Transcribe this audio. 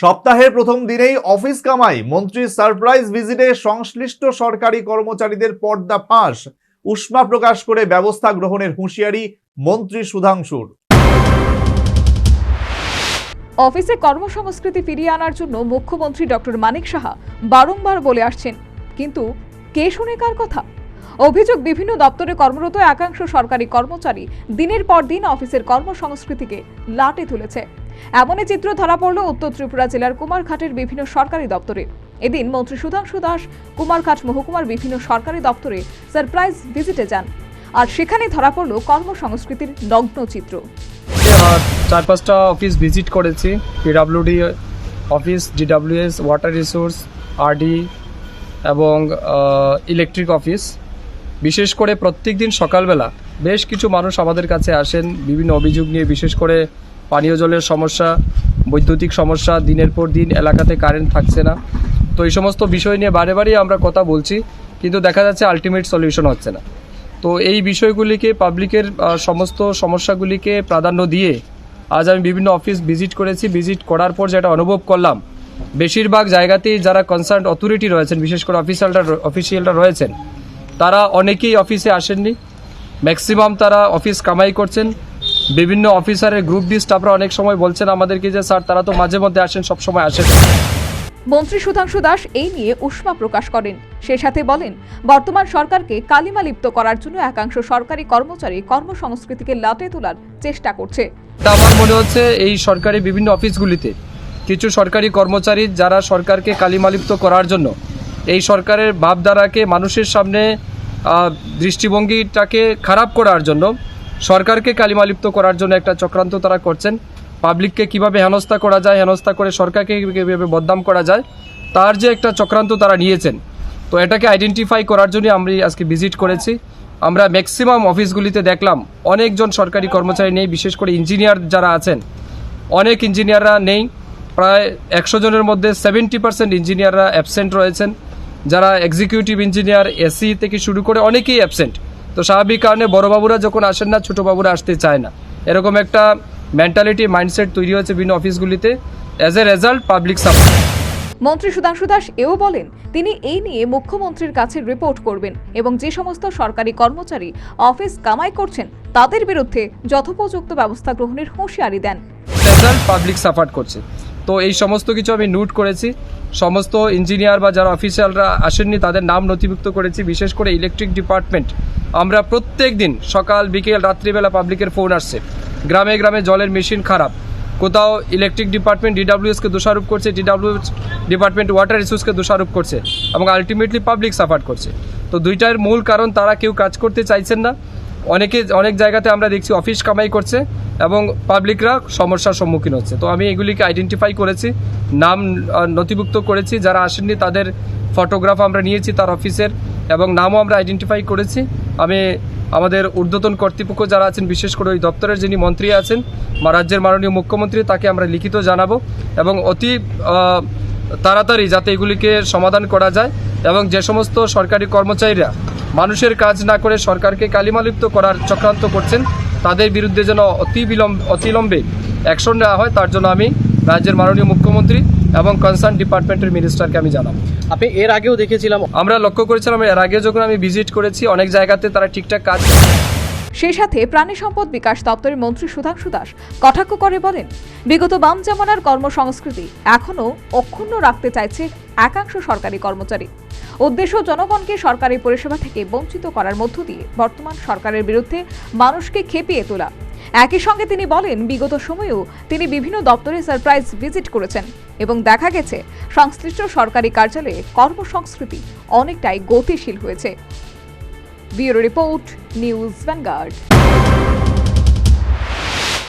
সপ্তাহের প্রথম দিনেই অফিস কামাই মন্ত্রীর সারপ্রাইজ ভিজিটে সংশ্লিষ্ট সরকারি কর্মচারীদের পর্দা ফাঁস। উষ্মা প্রকাশ করে ব্যবস্থা গ্রহণের হুঁশিয়ারি মন্ত্রী সুধাংশুর। অফিসে কর্মসংস্কৃতি ফিরিয়ে আনার জন্য মুখ্যমন্ত্রী ডক্টর মানিক সাহা বারংবার বলে আসছেন। কিন্তু কে শুনে কার কথা? অভিযোগ বিভিন্ন দপ্তরে কর্মরত একাংশ সরকারি কর্মচারী দিনের পর দিন অফিসের কর্মসংস্কৃতিকে লাটে তুলেছে। এমনই চিত্র ধরা পড়ল উত্তর ত্রিপুরা জেলার কুমারঘাটের বিভিন্ন সরকারি দপ্তরে। এদিন মন্ত্রী সুধাংশু দাস, কুমারঘাট মহকুমার বিভিন্ন সরকারি দপ্তরে সারপ্রাইজ ভিজিটে যান। আর সেখানে ধরা পড়ল কর্মসংস্কৃতির নগ্ন চিত্র। চার পাঁচটা অফিস ভিজিট করেছি। PWD office DWS water resource RD এবং ইলেকট্রিক অফিস বিশেষ করে প্রত্যেক দিন সকালবেলা বেশ কিছু মানুষ আমাদের কাছে আসেন। বিভিন্ন অভিযোগ নিয়ে বিশেষ করে পানীয় জলের সমস্যা, বৈদ্যুতিক সমস্যা, দিনের পর দিন এলাকাতে কারেন্ট থাকছে না। তো এই সমস্ত বিষয় নিয়ে বারে বারেই আমরা কথা বলছি, কিন্তু দেখা যাচ্ছে আলটিমেট সলিউশন হচ্ছে না। তো এই বিষয়গুলিকে পাবলিকের সমস্ত সমস্যাগুলিকে প্রাধান্য দিয়ে আজ আমি বিভিন্ন অফিস ভিজিট করেছি। ভিজিট করার পর যেটা অনুভব করলাম, বেশিরভাগ জায়গাতেই যারা কনসার্ন অথরিটি রয়েছেন, বিশেষ করে অফিসিয়ালরা অফিসিয়ালরা রয়েছেন, তারা অনেকেই অফিসে আসেননি। ম্যাক্সিমাম তারা অফিস কামাই করছেন। বিভিন্ন অফিসারের গ্রুপ ডি স্টাফরা অনেক সময় বলছেন আমাদেরকে যে স্যার তারা তো মাঝে মধ্যে আসেন সব সময় আসেন মন্ত্রী সুধাংশু দাস এই নিয়ে উষ্মা প্রকাশ করেন। সে সাথে বলেন বর্তমান সরকারকে কালিমালিপ্ত করার জন্য একাংশ সরকারি কর্মচারী কর্মসংস্কৃতিকে লাটে তোলার চেষ্টা করছে। আমার মনে হচ্ছে এই সরকারি বিভিন্ন অফিসগুলিতে কিছু সরকারি কর্মচারী যারা সরকারকে কালিমালিপ্ত করার জন্য এই সরকারের ভাবধারাকে মানুষের সামনে আহ, দৃষ্টিভঙ্গিটাকে খারাপ করার জন্য সরকারকে কালিমালিপ্ত করার জন্য একটা চক্রান্ত তারা করছেন। পাবলিককে কীভাবে হেনস্থা করা যায়, হেনস্থা করে সরকারকে কীভাবে বদনাম করা যায়, তার যে একটা চক্রান্ত তারা নিয়েছেন। তো এটাকে আইডেন্টিফাই করার জন্য আমরা আজকে ভিজিট করেছি। আমরা ম্যাক্সিমাম অফিসগুলিতে দেখলাম, অনেকজন সরকারি কর্মচারী নেই, বিশেষ করে ইঞ্জিনিয়ার যারা আছেন। অনেক ইঞ্জিনিয়াররা নেই, প্রায় একশো জনের মধ্যে সেভেন্টি পার্সেন্ট ইঞ্জিনিয়াররা অ্যাবসেন্ট রয়েছেন। যারা এক্সিকিউটিভ ইঞ্জিনিয়ার এসি থেকে শুরু করে অনেকেই অ্যাবসেন্ট তো স্বাভাবিক কারণে বড়বাবুরা যখন আসেন না ছোটো বাবুরা আসতে চায় না। এরকম একটা মেন্টালিটি মাইন্ডসেট তৈরি হয়েছে বিভিন্ন অফিসগুলিতে। As a result public support মন্ত্রী সুধাংশু দাস এও বলেন তিনি এই নিয়ে মুখ্যমন্ত্রীর কাছে রিপোর্ট করবেন এবং যে সমস্ত সরকারি কর্মচারী অফিস কামাই করছেন তাদের বিরুদ্ধে যথোপযুক্ত ব্যবস্থা গ্রহণের হুঁশিয়ারি দেন। রেজাল্ট পাবলিক সাফার করছে। তো এই সমস্ত কিছু আমি নোট করেছি। সমস্ত ইঞ্জিনিয়ার বা যারা অফিসিয়ালরা আসেননি, তাদের নাম নথিভুক্ত করেছি। বিশেষ করে ইলেকট্রিক ডিপার্টমেন্ট আমরা প্রত্যেক দিন সকাল, বিকেল, রাত্রিবেলা পাবলিকের ফোন আসছে। গ্রামে গ্রামে জলের মেশিন খারাপ। কোথাও ইলেকট্রিক ডিপার্টমেন্ট ডিডাব্লিউএসকে দোষারোপ করছে ডিডাব্লিউএস ডিপার্টমেন্ট ওয়াটার রিসোর্সকে দোষারোপ করছে এবং আলটিমেটলি পাবলিক সাফার করছে। তো দুইটার মূল কারণ, তারা কেউ কাজ করতে চাইছেন না। অনেকে অনেক জায়গাতে আমরা দেখছি অফিস কামাই করছে এবং পাবলিকরা সমস্যার সম্মুখীন হচ্ছে। তো আমি এগুলিকে আইডেন্টিফাই করেছি, নাম নথিভুক্ত করেছি, যারা আসেননি তাদের ফটোগ্রাফ আমরা নিয়েছি তার অফিসের এবং নামও আমরা আইডেন্টিফাই করেছি। আমি আমাদের ঊর্ধ্বতন কর্তৃপক্ষ যারা আছেন, বিশেষ করে ওই দপ্তরের যিনি মন্ত্রী আছেন রাজ্যের মাননীয় মুখ্যমন্ত্রী, তাকে আমরা লিখিত জানাব এবং অতি তাড়াতাড়ি যাতে এগুলিকে সমাধান করা যায় এবং যে সমস্ত সরকারি কর্মচারীরা মানুষের কাজ না করে সরকারকে কালিমালিপ্ত করার চক্রান্ত করছেন তাদের বিরুদ্ধে যেন অতি বিলম্ব অতিলম্বে অ্যাকশন নেওয়া হয় তার জন্য আমি রাজ্যের মাননীয় মুখ্যমন্ত্রী এবং কনসার্ন ডিপার্টমেন্টের মিনিস্টারকে আমি জানাব। আপনি এর আগেও দেখেছিলাম আমরা লক্ষ্য করেছিলাম এর আগে যখন আমি ভিজিট করেছি অনেক জায়গাতে তারা ঠিকঠাক কাজ সেই সাথে প্রাণী সম্পদ বিকাশ দপ্তরের মন্ত্রী সুধাংশু দাস কটাক্ষ করে বলেন বিগত বাম জামানার কর্মসংস্কৃতি এখনও অক্ষুণ্ণ রাখতে চাইছে একাংশ সরকারি কর্মচারী। উদ্দেশ্য জনগণকে সরকারি পরিষেবা থেকে বঞ্চিত করার মধ্য দিয়ে বর্তমান সরকারের বিরুদ্ধে মানুষকে খেপিয়ে তোলা। একই সঙ্গে তিনি বলেন, বিগত সময়েও তিনি বিভিন্ন দপ্তরে সারপ্রাইজ ভিজিট করেছেন এবং দেখা গেছে, সংশ্লিষ্ট সরকারি কার্যালয়ে কর্মসংস্কৃতি অনেকটাই গতিশীল হয়েছে। Bureau report, News Vanguard.